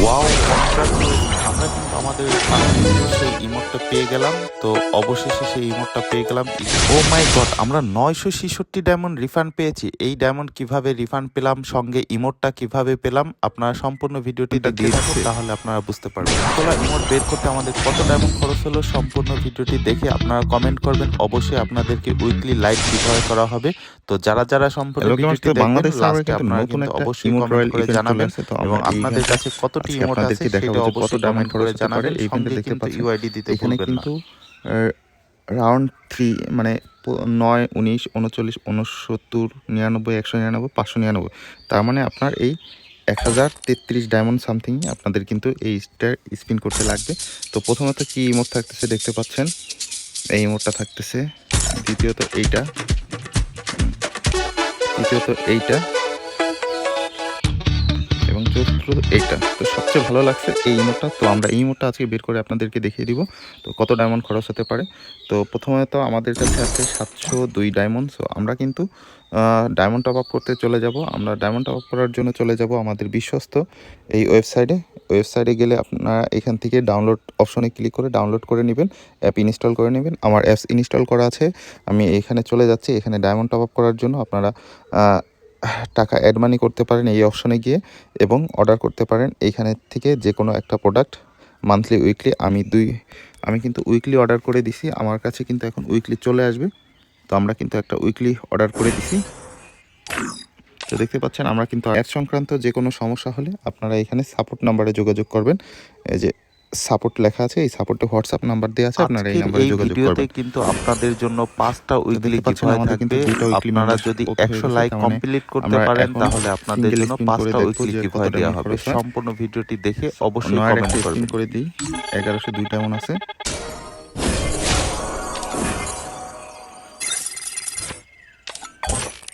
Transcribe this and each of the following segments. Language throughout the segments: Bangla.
Wow. আমরা কিন্তু আমাদের সেই ইমোটটা পেয়ে গেলাম। তো অবশেষে সেই ইমোটটা পেয়ে গেলাম। ও মাই গড আমরা নয়শো ছেষট্টি ডায়মন্ড রিফান্ড পেয়েছি। এই ডায়মন্ড কীভাবে রিফান্ড পেলাম সঙ্গে ইমোটটা কীভাবে পেলাম আপনারা সম্পূর্ণ ভিডিওটি দিয়ে তাহলে আপনারা বুঝতে পারবেন। তোলা ইমোট বের করতে আমাদের কত ডায়মন্ড খরচ হলো সম্পূর্ণ ভিডিওটি দেখে আপনারা কমেন্ট করবেন। অবশ্যই আপনাদেরকে উইকলি লাইভ কীভাবে করা হবে। তো যারা যারা সম্পূর্ণ ভিডিওটি দেখবেন লাস্টে আপনারা কিন্তু অবশ্যই কমেন্ট করে জানাবেন এবং আপনাদের কাছে কতটি ইমোট আছে সেটা অবশ্যই diamond কমেন্ট করে জানাবেন পারে। এই সঙ্গে event-এ দেখতে পাচ্ছেন। ইউআইডি দিতে এখানে কিন্তু রাউন্ড থ্রি মানে নয় উনিশ উনচল্লিশ উনসত্তর নিরানব্বই একশো নিরানব্বই পাঁচশো নিরানব্বই তার মানে আপনার এই এক হাজার তেত্রিশ ডায়মন্ড সামথিং আপনাদের কিন্তু এই স্টার স্পিন করতে লাগবে তো প্রথমত কি ইমোট থাকতেছে দেখতে পাচ্ছেন এই ইমোটটা থাকতেছে দ্বিতীয়ত এইটা দ্বিতীয়ত এইটা চতুর্থ এইটা তো সবচেয়ে ভালো লাগছে এই ইমোটটা তো আমরা এই ইমোটটা আজকে বের করে আপনাদেরকে দেখিয়ে দিব। তো কত ডায়মন্ড খরচ হতে পারে? তো প্রথমে তো আমাদের কাছে আছে সাতশো দুই ডায়মন্ড সো আমরা কিন্তু ডায়মন্ড টপ আপ করতে চলে যাব। আমরা ডায়মন্ড টপ আপ করার জন্য চলে যাব আমাদের বিশ্বস্ত এই ওয়েবসাইটে ওয়েবসাইটে গেলে আপনারা এখান থেকে ডাউনলোড অপশনে ক্লিক করে ডাউনলোড করে নেবেন অ্যাপ ইনস্টল করে নেবেন। আমার অ্যাপস ইনস্টল করা আছে। আমি এখানে চলে যাচ্ছি। এখানে ডায়মন্ড টপ আপ করার জন্য আপনারা টাকা অ্যাড মানি করতে পারেন এই অপশনে গিয়ে এবং অর্ডার করতে পারেন। এইখানে থেকে যে কোনো একটা প্রোডাক্ট মান্থলি উইকলি আমি দুই, আমি কিন্তু উইকলি অর্ডার করে দিছি। আমার কাছে কিন্তু এখন উইকলি চলে আসবে। তো আমরা কিন্তু একটা উইকলি অর্ডার করে দিছি। তো দেখতে পাচ্ছেন আমরা কিন্তু অ্যাড সংক্রান্ত যে কোনো সমস্যা হলে আপনারা এখানে সাপোর্ট নাম্বারে যোগাযোগ করবেন। এই যে সাপোর্ট লেখা আছে এই সাপোর্টে হোয়াটসঅ্যাপ নাম্বার দেওয়া আছে আপনারা এই নাম্বারে যোগাযোগ ভিডিওতে করবেন। কিন্তু আপনাদের জন্য পাঁচটা উইকলি গিভওয়ে কিন্তু থাকবে। আপনারা যদি open হয়ে একশো গেছে, লাইক কমপ্লিট করতে পারেন তাহলে আপনাদের জন্য পাঁচটা উইকলি গিভওয়ে দেওয়া হবে। সম্পূর্ণ ভিডিওটি দেখে অবশ্যই কমেন্ট করবেন। করে দিই এগারোশো দুইটা এমন আছে।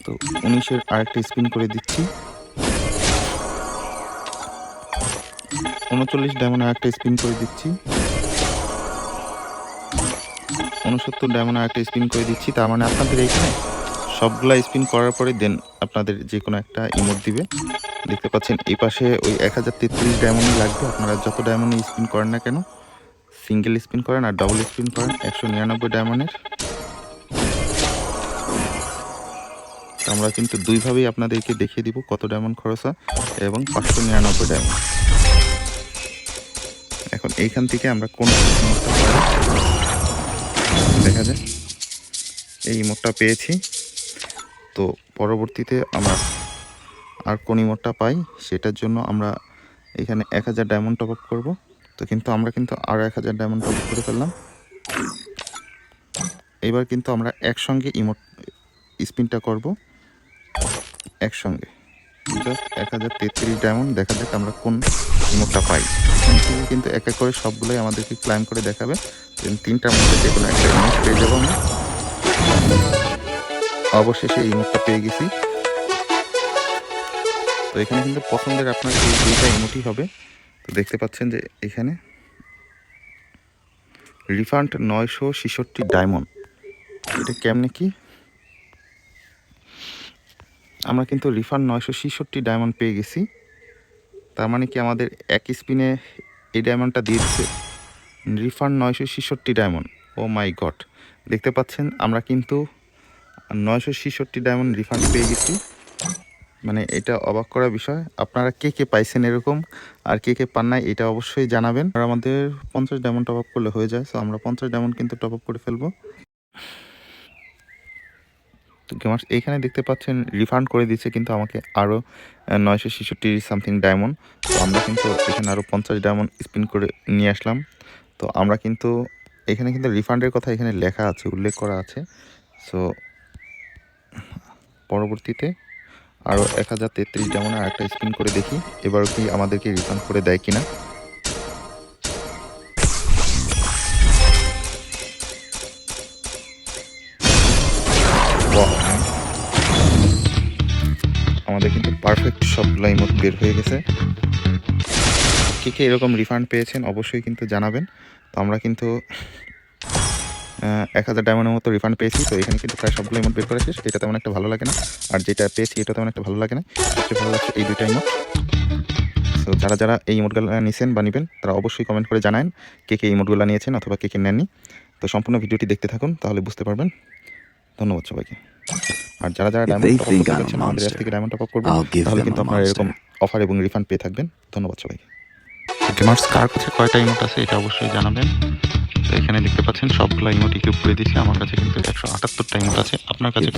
তো উনিশের আরেকটা স্পিন করে দিচ্ছি। উনচল্লিশ ডায়মন্ড আরেকটা স্পিন করে দিচ্ছি। উনসত্তর ডায়মন্ড আরেকটা স্পিন করে দিচ্ছি, তার মানে আপনাদের এখানে সবগুলা স্পিন করার পরে দেন আপনাদের যে কোনো একটা ইমোট দিবে। দেখতে পাচ্ছেন, এই পাশে ওই এক হাজার তেত্রিশ ডায়মন্ডই লাগবে, আপনারা যত ডায়মন্ডে স্পিন করেন না কেন সিঙ্গেল স্পিন করেন আর ডবল স্পিন করেন, একশো নিরানব্বই ডায়মন্ডের আমরা কিন্তু দুইভাবেই আপনাদেরকে দেখিয়ে দিব কত ডায়মন্ড খরচ হয়, এবং পাঁচশো নিরানব্বই ডায়মন্ড এইখান থেকে আমরা কোন দেখা যায় এই ইমোটটা পেয়েছি। তো পরবর্তীতে আমরা আর কোন ইমোটটা পাই, সেটার জন্য আমরা এখানে এক হাজার ডায়মন্ড টপ আপ করব। তো কিন্তু আমরা কিন্তু আরও এক হাজার ডায়মন্ড টপ আপ করে ফেললাম। এবার কিন্তু আমরা একসঙ্গে ইমোট, স্পিনটা করব। একসঙ্গে। এক হাজার তেত্রিশ ডায়মন্ড দেখা যাক আমরা কোন ইমোটটা পাই কিন্তু এক এক করে সবগুলোই আমাদেরকে ক্লাইম করে দেখাবে। তিনটার মধ্যে যে কোনো একটা ইমোট পেয়ে যাব আমরা। অবশেষে এই ইমোটটা পেয়ে গেছি। তো এখানে কিন্তু পছন্দের আপনার এই দুইটা ইমোটই হবে। তো দেখতে পাচ্ছেন যে এখানে রিফান্ড নয়শো ছেষট্টি ডায়মন্ড এটা কেমনে কি? আমরা কিন্তু রিফান্ড নয়শো ছেষট্টি ডায়মন্ড পেয়ে গেছি। তার মানে কি আমাদের এক স্পিনে এই ডায়মন্ডটা দিয়েছে রিফান্ড নয়শো ছেষট্টি ডায়মন্ড ও মাই গড দেখতে পাচ্ছেন, আমরা কিন্তু নয়শো ছেষট্টি ডায়মন্ড রিফান্ড পেয়ে গেছি। মানে এটা অবাক করা বিষয়। আপনারা কে কে পাইছেন এরকম? আর কে কে পান নাই, এটা অবশ্যই জানাবেন। আর আমাদের পঞ্চাশ ডায়মন্ড টপ আপ করলে হয়ে যায়। সো আমরা পঞ্চাশ ডায়মন্ড কিন্তু টপ আপ করে ফেলব। এইখানে দেখতে পাচ্ছেন রিফান্ড করে দিচ্ছে কিন্তু আমাকে আরও নয়শো ছেষট্টি সামথিং ডায়মন্ড তো আমরা কিন্তু এখানে আরও পঞ্চাশ ডায়মন্ড স্পিন করে নিয়ে আসলাম। তো আমরা কিন্তু, এখানে কিন্তু রিফান্ডের কথা এখানে লেখা আছে, উল্লেখ করা আছে। সো পরবর্তীতে আরও এক হাজার তেত্রিশ যেমন আর একটা স্পিন করে দেখি এবারও কি আমাদেরকে রিফান্ড করে দেয় কিনা। পারফেক্ট সবগুলো ইমোট বের হয়ে গেছে। কে কে এরকম রিফান্ড পেয়েছেন অবশ্যই কিন্তু জানাবেন। তো আমরা কিন্তু এক হাজার ডায়মন্ডের মতো রিফান্ড পেয়েছি, তো এখানে কিন্তু প্রায় সবগুলো ইমোট বের করা এটা তেমন একটা ভালো লাগে না। আর যেটা পেয়েছি এটা তেমন একটা ভালো লাগে না। সবচেয়ে ভালো লাগছে এই দুইটা ইমোট তো যারা যারা এই ইমোটগুলো নিয়েছেন বা নেবেন, তারা অবশ্যই কমেন্ট করে জানান কে কে ইমোটগুলো নিয়েছেন অথবা কে কে নেননি। তো সম্পূর্ণ ভিডিওটি দেখতে থাকুন, তাহলে বুঝতে পারবেন। ধন্যবাদ সবাইকে। আর যারা যারা ডায়মন্ড টপ আপ করতে আমাদের কাছ থেকে ডায়মন্ড টপ আপ করবেন তাহলে কিন্তু a আপনারা এরকম অফার এবং রিফান্ড পেয়ে থাকবেন। ধন্যবাদ সবাইকে। গেমার্স কার কাছে কয়টা ইমোট আছে এটা অবশ্যই জানাবেন। তো এখানে দেখতে পাচ্ছেন সবগুলো ইমোট ইকুইপ করে দিয়েছি। আমার কাছে কিন্তু একশো আটাত্তরটা ইমোট আছে। আপনার কাছে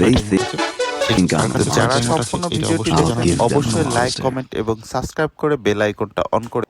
যারা সম্পূর্ণ ভিডিওটি অবশ্যই লাইক কমেন্ট এবং সাবস্ক্রাইব করে বেল আইকনটা অন করে